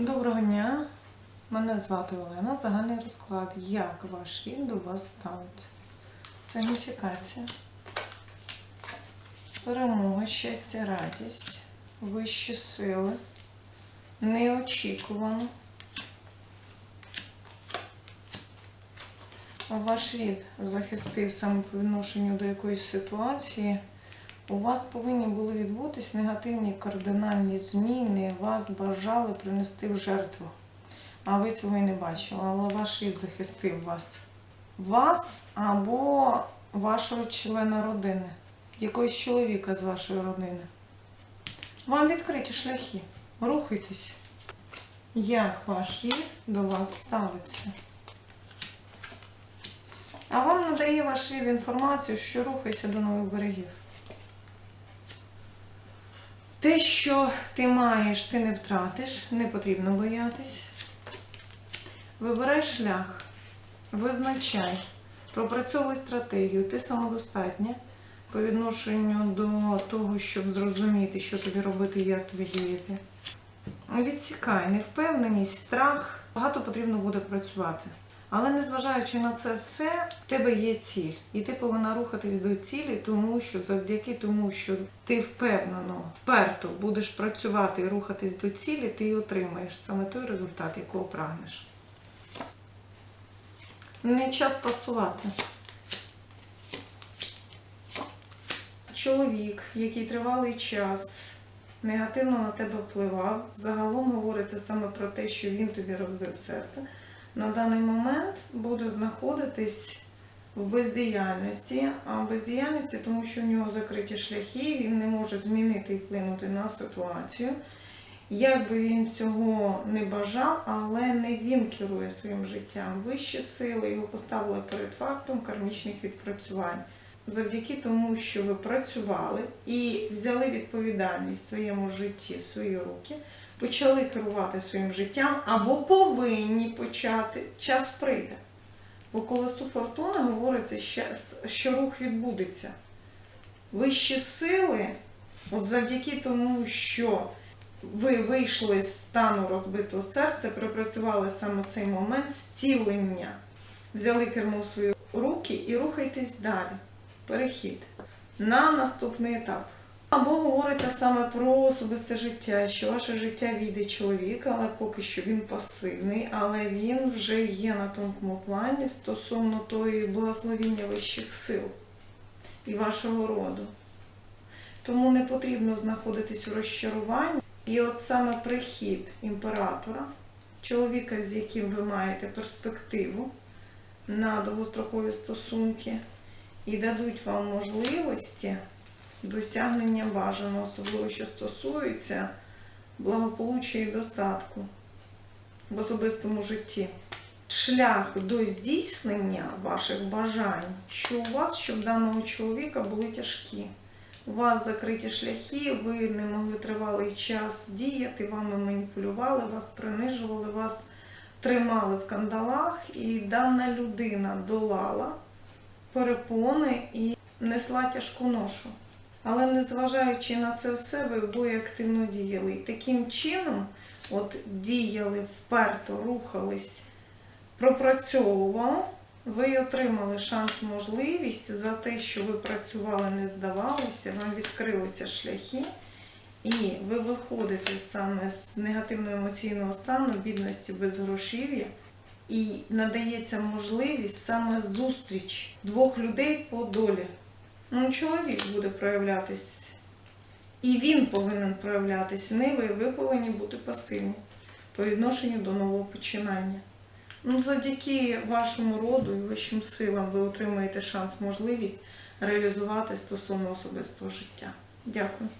Доброго дня, мене звати Олена. Загальний розклад. Як ваш рід до вас ставить? Сигніфікація. Перемога, щастя, радість, вищі сили, неочікувано. Ваш рід захистив саме по відношенню до якоїсь ситуації. У вас повинні були відбутись негативні кардинальні зміни, вас бажали принести в жертву. А ви цього і не бачили, але ваш рід захистив вас. Вас або вашого члена родини, якогось чоловіка з вашої родини. Вам відкриті шляхи. Рухайтесь. Як ваш рід до вас ставиться? А вам надає ваш рід інформацію, що рухайся до нових берегів. Те, що ти маєш, ти не втратиш, не потрібно боятись. Вибирай шлях, визначай, пропрацьовуй стратегію, ти самодостатня по відношенню до того, щоб зрозуміти, що тобі робити, як тобі діяти. Відсікай невпевненість, страх. Багато потрібно буде працювати. Але незважаючи на це все, в тебе є ціль, і ти повинна рухатись до цілі, тому що завдяки тому, що ти впевнено, вперто будеш працювати і рухатись до цілі, ти отримаєш саме той результат, якого прагнеш. Не час пасувати. Чоловік, який тривалий час негативно на тебе впливав, загалом говориться саме про те, що він тобі розбив серце на даний момент буде знаходитись в бездіяльності, а в бездіяльності, тому що в нього закриті шляхи, він не може змінити і вплинути на ситуацію. Як би він цього не бажав, але не він керує своїм життям. Вищі сили його поставили перед фактом кармічних відпрацювань. Завдяки тому, що ви працювали і взяли відповідальність в своєму житті в свої руки, почали керувати своїм життям або повинні почати, час прийде. Бо колесу фортуни говориться, що рух відбудеться. Вищі сили, от завдяки тому, що ви вийшли з стану розбитого серця, пропрацювали саме цей момент зцілення, взяли кермо в свої руки і рухайтесь далі. Перехід на наступний етап. Або говориться саме про особисте життя, що ваше життя війде чоловіка, але поки що він пасивний, але він вже є на тонкому плані стосовно тої благословіння вищих сил і вашого роду. Тому не потрібно знаходитись у розчаруванні. І от саме прихід імператора, чоловіка, з яким ви маєте перспективу на довгострокові стосунки, і дадуть вам можливості досягнення бажаного, особливо що стосується благополуччя і достатку в особистому житті. Шлях до здійснення ваших бажань, що у вас, що в даного чоловіка були тяжкі. У вас закриті шляхи, ви не могли тривалий час діяти, вами маніпулювали, вас принижували, вас тримали в кандалах, і дана людина долала перепони і несла тяжку ношу. Але незважаючи на це все, ви обоє активно діяли. І таким чином, от діяли вперто, рухались, пропрацьовували, ви отримали шанс, можливість за те, що ви працювали, не здавалися, вам відкрилися шляхи, і ви виходите саме з негативного емоційного стану, бідності, безгрошів'я, і надається можливість саме зустріч двох людей по долі. Ну, чоловік буде проявлятись. І він повинен проявлятись. Не ви, ви повинні бути пасивні по відношенню до нового починання. Ну, завдяки вашому роду і вищим силам ви отримаєте шанс, можливість реалізувати стосовно особистого життя. Дякую.